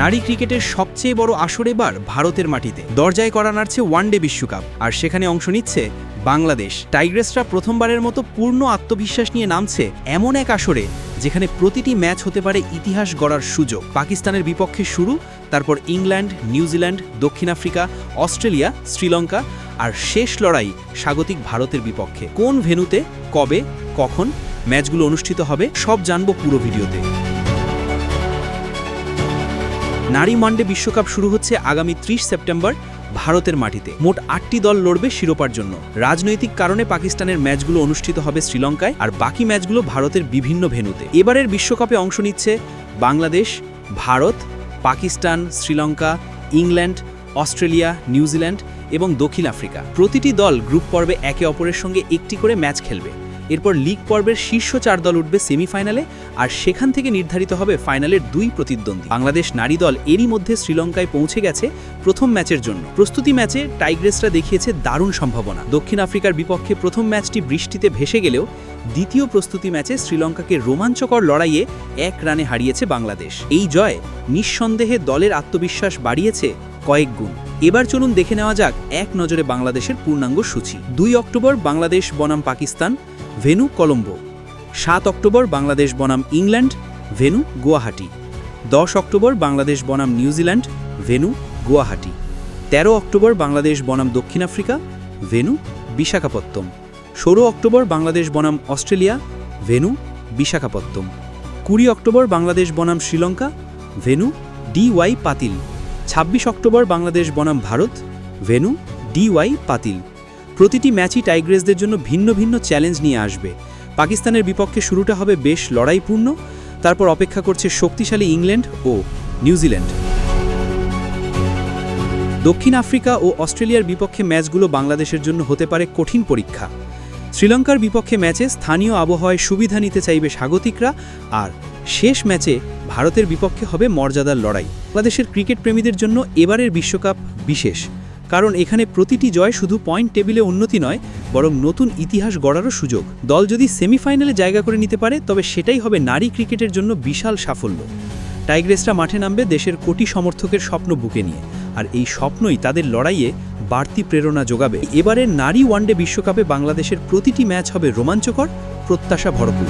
নারী ক্রিকেটের সবচেয়ে বড় আসর এবার ভারতের মাটিতে। দরজায় করা নাড়ছে ওয়ানডে বিশ্বকাপ, আর সেখানে অংশ নিচ্ছে বাংলাদেশ। টাইগ্রেসরা প্রথমবারের মতো পূর্ণ আত্মবিশ্বাস নিয়ে নামছে এমন এক আসরে, যেখানে প্রতিটি ম্যাচ হতে পারে ইতিহাস গড়ার সুযোগ। পাকিস্তানের বিপক্ষে শুরু, তারপর ইংল্যান্ড, নিউজিল্যান্ড, দক্ষিণ আফ্রিকা, অস্ট্রেলিয়া, শ্রীলঙ্কা, আর শেষ লড়াই স্বাগতিক ভারতের বিপক্ষে। কোন ভেন্যুতে, কবে, কখন, ম্যাচগুলো অনুষ্ঠিত হবে, সব জানব পুরো ভিডিওতে। নারী মান্ডে বিশ্বকাপ শুরু হচ্ছে আগামী ত্রিশ সেপ্টেম্বর ভারতের মাটিতে। মোট আটটি দল লড়বে শিরোপার জন্য। রাজনৈতিক কারণে পাকিস্তানের ম্যাচগুলো অনুষ্ঠিত হবে শ্রীলঙ্কায়, আর বাকি ম্যাচগুলো ভারতের বিভিন্ন ভেন্যুতে। এবারের বিশ্বকাপে অংশ নিচ্ছে Bangladesh, Bharat, Pakistan, Sri Lanka, England, Australia, New Zealand এবং দক্ষিণ আফ্রিকা। প্রতিটি দল গ্রুপ পর্বে একে অপরের সঙ্গে একটি করে ম্যাচ খেলবে। এরপর লিগ পর্বের শীর্ষ চার দল উঠবে সেমিফাইনালে আর সেখান থেকে নির্ধারিত হবে ফাইনালের দুই প্রতিদ্বন্দ্বী। বাংলাদেশ নারী দল এরই মধ্যে শ্রীলঙ্কায় পৌঁছে গেছে প্রথম ম্যাচের জন্য। প্রস্তুতি ম্যাচে টাইগ্রেসরা দেখিয়েছে দারুণ সম্ভাবনা। দক্ষিণ আফ্রিকার বিপক্ষে প্রথম ম্যাচটি বৃষ্টিতে ভেসে গেলেও দ্বিতীয় প্রস্তুতি ম্যাচে শ্রীলঙ্কাকে রোমাঞ্চকর লড়াইয়ে এক রানে হারিয়েছে বাংলাদেশ। এই জয় নিঃসন্দেহে দলের আত্মবিশ্বাস বাড়িয়েছে কয়েক গুণ। এবার চলুন দেখে নেওয়া যাক এক নজরে বাংলাদেশের পূর্ণাঙ্গ সূচি। দুই অক্টোবর বাংলাদেশ বনাম পাকিস্তান ভেনু কলম্বো। সাত অক্টোবর বাংলাদেশ বনাম ইংল্যান্ড, ভেনু গুয়াহাটি। দশ অক্টোবর বাংলাদেশ বনাম নিউজিল্যান্ড ভেনু গুয়াহাটি। তেরো অক্টোবর বাংলাদেশ বনাম দক্ষিণ আফ্রিকা, ভেনু বিশাখাপত্তম ষোলো অক্টোবর বাংলাদেশ বনাম অস্ট্রেলিয়া, ভেনু বিশাখাপত্তম কুড়ি অক্টোবর বাংলাদেশ বনাম শ্রীলঙ্কা, ভেনু ডিওয়াই পাতিল। ছাব্বিশ অক্টোবর বাংলাদেশ বনাম ভারত, ভেনু ডিওয়াই পাতিল। প্রতিটি ম্যাচই টাইগ্রেসদের জন্য ভিন্ন ভিন্ন চ্যালেঞ্জ নিয়ে আসবে। পাকিস্তানের বিপক্ষে শুরুটা হবে বেশ লড়াইপূর্ণ, তারপর অপেক্ষা করছে শক্তিশালী ইংল্যান্ড ও নিউজিল্যান্ড। দক্ষিণ আফ্রিকা ও অস্ট্রেলিয়ার বিপক্ষে ম্যাচগুলো বাংলাদেশের জন্য হতে পারে কঠিন পরীক্ষা। শ্রীলঙ্কার বিপক্ষে ম্যাচে স্থানীয় আবহাওয়ায় সুবিধা নিতে চাইবে স্বাগতিকরা, আর শেষ ম্যাচে ভারতের বিপক্ষে হবে মর্যাদার লড়াই। বাংলাদেশের ক্রিকেট প্রেমীদের জন্য এবারের বিশ্বকাপ বিশেষ। কারণ এখানে প্রতিটি জয় শুধু পয়েন্ট টেবিলে উন্নতি নয়, বরং নতুন ইতিহাস গড়ারও সুযোগ। দল যদি সেমিফাইনালে জায়গা করে নিতে পারে, তবে সেটাই হবে নারী ক্রিকেটের জন্য বিশাল সাফল্য। টাইগ্রেসরা মাঠে নামবে দেশের কোটি সমর্থকের স্বপ্ন বুকে নিয়ে, আর এই স্বপ্নই তাদের লড়াইয়ে বাড়তি প্রেরণা যোগাবে। এবারের নারী ওয়ানডে বিশ্বকাপে বাংলাদেশের প্রতিটি ম্যাচ হবে রোমাঞ্চকর, প্রত্যাশা ভরপুর।